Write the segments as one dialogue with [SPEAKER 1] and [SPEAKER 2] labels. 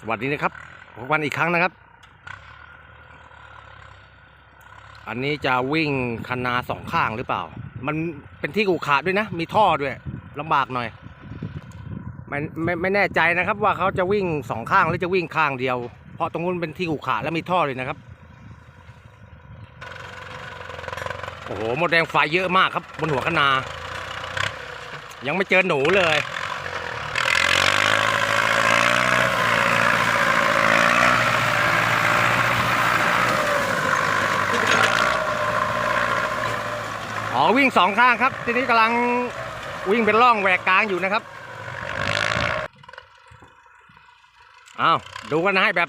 [SPEAKER 1] สวัสดีนะครับพบกันอีกครั้งนะครับ อันนี้จะวิ่งคันนาสองข้างหรือเปล่า มันเป็นที่กูขาดด้วยนะ มีท่อด้วยลำบากหน่อยไม่ไม่ไม่แน่ใจนะครับ ว่าเขาจะวิ่งสองข้างหรือจะวิ่งข้างเดียว เพราะตรงนู้นเป็นที่กูขาดและมีท่อเลยนะครับ โอ้โหหมดแดงไฟเยอะมากครับ บนหัวคะนา ยังไม่เจอหนูเลย วิ่งสองข้างครับ ทีนี้กำลังวิ่งเป็นร่องแหวกกลางอยู่นะครับอ้าวดูกันให้แบบ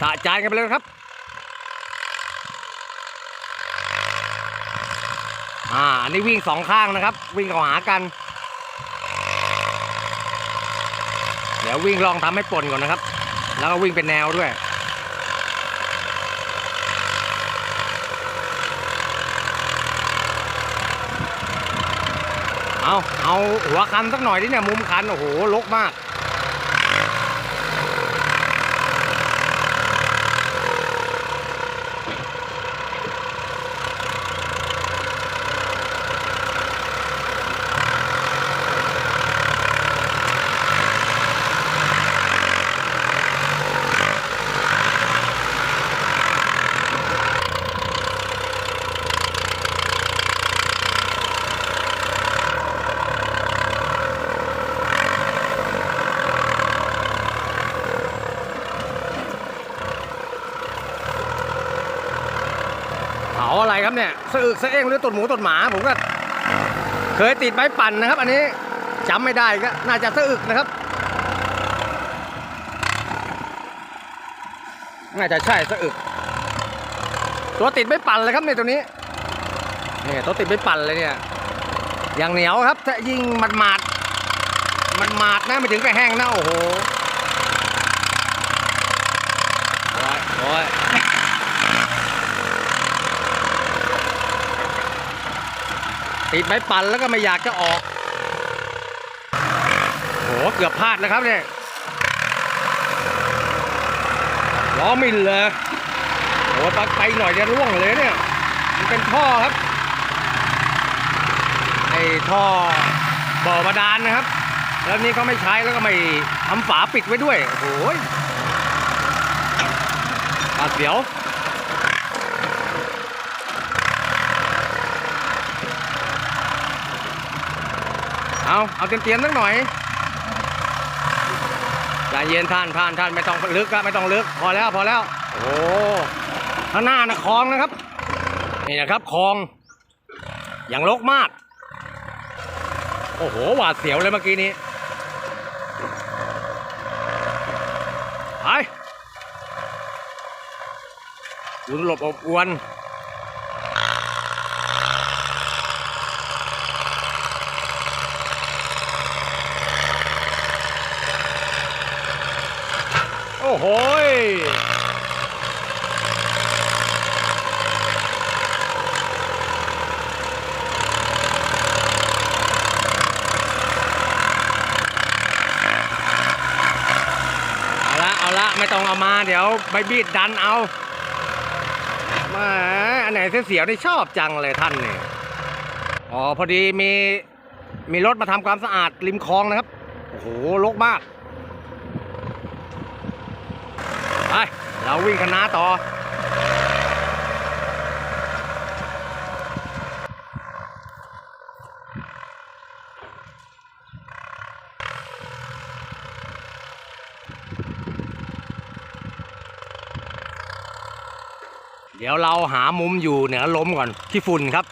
[SPEAKER 1] สะใจกันไปเลยครับอ่าอันนี้วิ่งสองข้างนะครับ วิ่งเข้าหากัน เดี๋ยววิ่งลองทำให้ป่นก่อนนะครับ แล้วก็วิ่งเป็นแนวด้วย เอาเอาหัวคันสักหน่อยดิเนี่ยมุมคันโอ้โหลกมาก เผาอะไรครับเนี่ย สะอึกสะเอ้งหรือตุดหมูตุดหมาผมก็เคยติดไม้ปั่นนะครับ อันนี้จำไม่ได้ก็น่าจะสะอึกนะครับ น่าจะใช่สะอึก ตัวติดไม่ปั่นเลยครับเนี่ยตัวนี้นี่ตัวติดไม่ปั่นเลยเนี่ยอย่างเหนียวครับถ้ายิงมัดหมาดมันหมาดนะไม่ถึงกับแห้งนะโอ้โหโอ้ยโอ้ย ติดไม้ปั่นแล้วก็ไม่อยากจะออกโหเกือบพลาดแล้วครับเนี่ยล้อมินเลยโอ้ไปไปหน่อยจะร่วงเลยเนี่ย มันเป็นท่อครับไอ้ท่อบ่อบาดาลนะครับ แล้วนี้เขาไม่ใช้แล้วก็ไม่ทำฝาปิดไว้ด้วยโอ้ยปาดเสียว เอาเอาเตรียมๆสักหน่อยใจเย็นท่านท่านท่านไม่ต้องลึกครับไม่ต้องลึกพอแล้วพอแล้ว โอ้ข้างหน้านะคลองนะครับ นี่นะครับคลอง อย่างรกมาก โอ้โหหวาดเสียวเลยเมื่อกี้นี้ไปอุ่นหลบอบอวน โหยเอาละเอาละไม่ต้องเอามาเดี๋ยวใบบีดดันเอาแหมาอันไหนเสียวๆนี่ชอบจังเลยท่านเนี่ยอ๋อพอดีมีมีรถมาทำความสะอาดริมคลองนะครับ โอ้โหรกมาก ไปเราวิ่งคณะต่อ เดี๋ยวเราหามุมอยู่เหนือล้มก่อนที่ฝุ่นครับ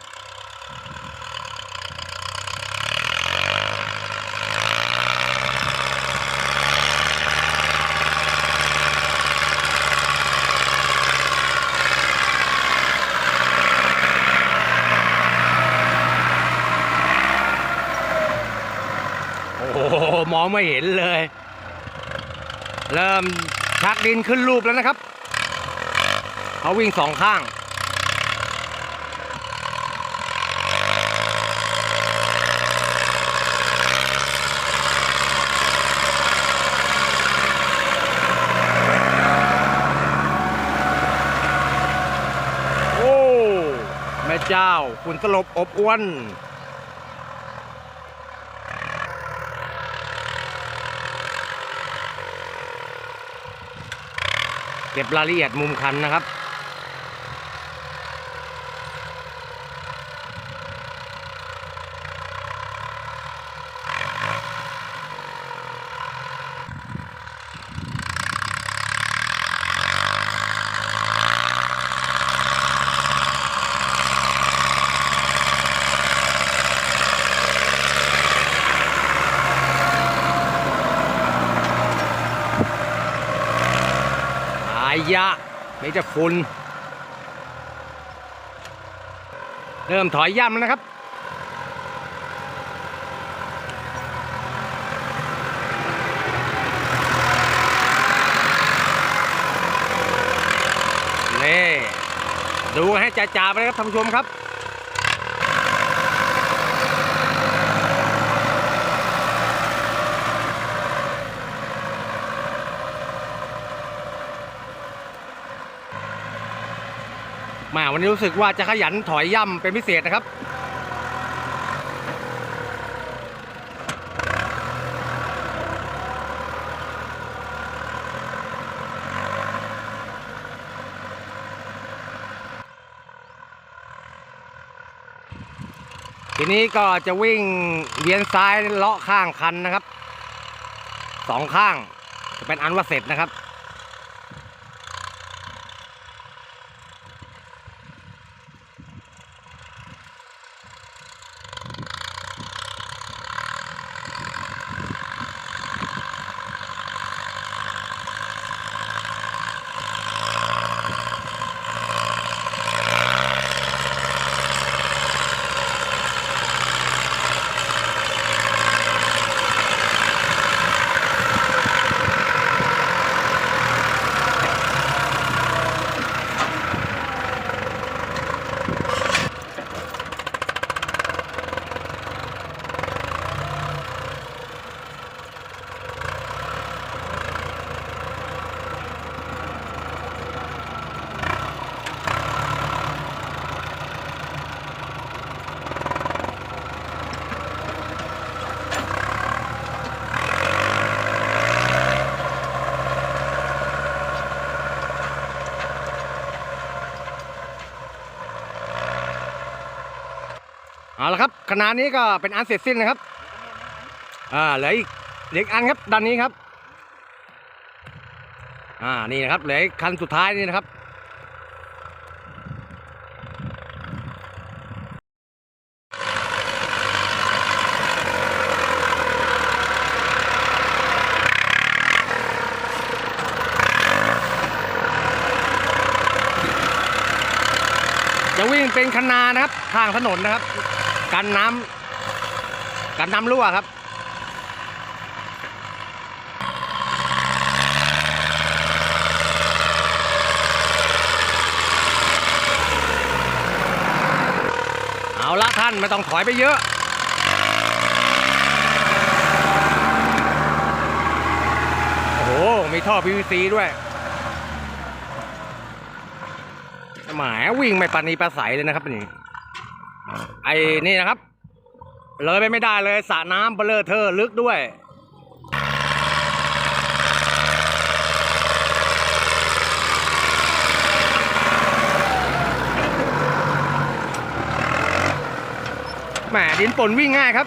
[SPEAKER 1] ไม่เห็นเลย เริ่มชักดินขึ้นรูปแล้วนะครับ เขาวิ่งสองข้างแม่เจ้าคุณตลบอบอ้วน เก็บรายละเอียดมุมคันนะครับ อา ยะไม่จะฝุ่นเริ่มถอยย่ำแล้วนะครับนี่ดูให้จ่าๆไปเลยครับท่านผู้ชมครับ มาวันนี้รู้สึกว่าจะขยันถอยย่ำเป็นพิเศษนะครับทีนี้ก็จะวิ่งเวียนซ้ายเลาะข้างคันนะครับสองข้างจะเป็นอันว่าเสร็จนะครับ เอาละครับขณะนี้ก็เป็นอันเสร็จสิ้นนะครับ อ่าเหลืออีกเหลืออีกอันครับด้านนี้ครับ อ่านี่นะครับเหลืออีกคันสุดท้ายนี่นะครับจะวิ่งเป็นคันานะครับทางถนนนะครับ กันน้ำกันน้ำรั่วครับเอาละท่านไม่ต้องถอยไปเยอะ โอ้โห มีท่อ PVC ด้วยหมายวิ่งไม่ปานนีประใสเลยนะครับนี่ ไอ้นี่นะครับ เลยไปไม่ได้เลยสระน้ำเบลอเธอลึกด้วยแหมดินปนวิ่งง่ายครับ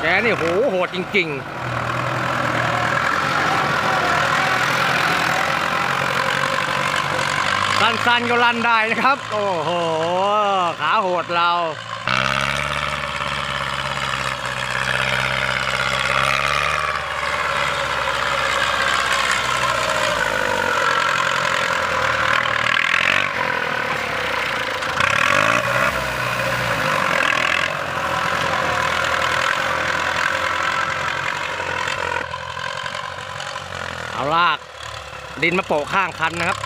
[SPEAKER 1] แกนี่โหโหดจริง ๆ สั้นๆก็ลั่นได้นะครับ โอ้โห ขาโหดเราเอาลากดินมาโปะข้างคันนะครับ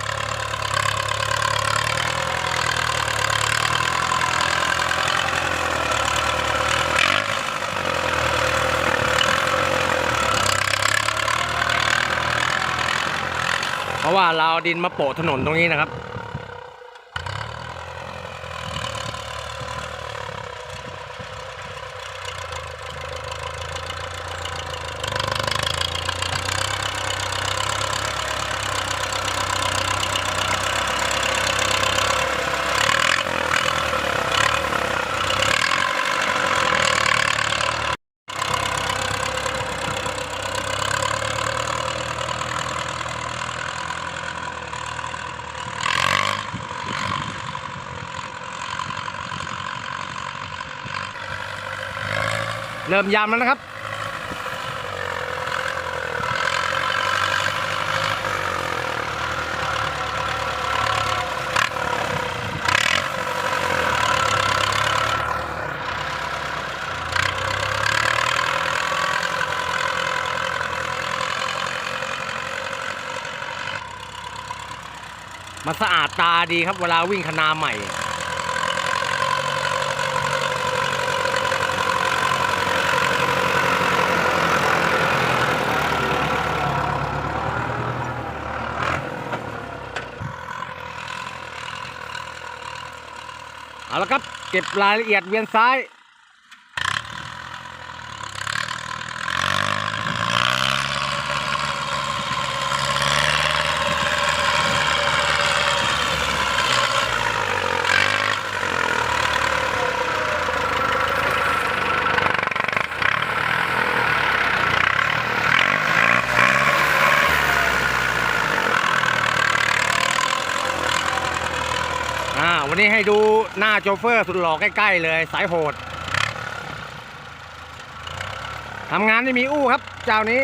[SPEAKER 1] เพราะ ว่าเราเอาดินมาโปะถนนตรงนี้นะครับ เริ่มยำแล้วนะครับ มันสะอาดตาดีครับเวลาวิ่งคณาใหม่ ละครับ เก็บรายละเอียดเวียนซ้าย วันนี้ให้ดูหน้าโจเฟอร์สุดหล่อใกล้ๆเลยสายโหดทำงานไม่มีอู้ครับ เจ้านี้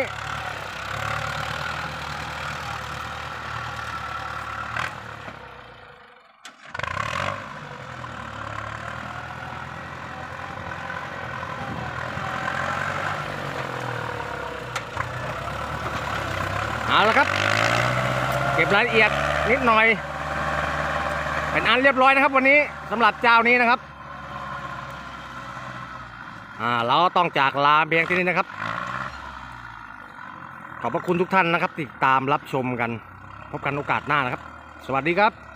[SPEAKER 1] เอาละครับ เก็บรายละเอียดนิดหน่อย เป็นอันเรียบร้อยนะครับ วันนี้สำหรับเจ้านี้นะครับอ่าเราต้องจากลาเพียงที่นี้นะครับ ขอบพระคุณทุกท่านนะครับ ติดตามรับชมกัน พบกันโอกาสหน้านะครับ สวัสดีครับ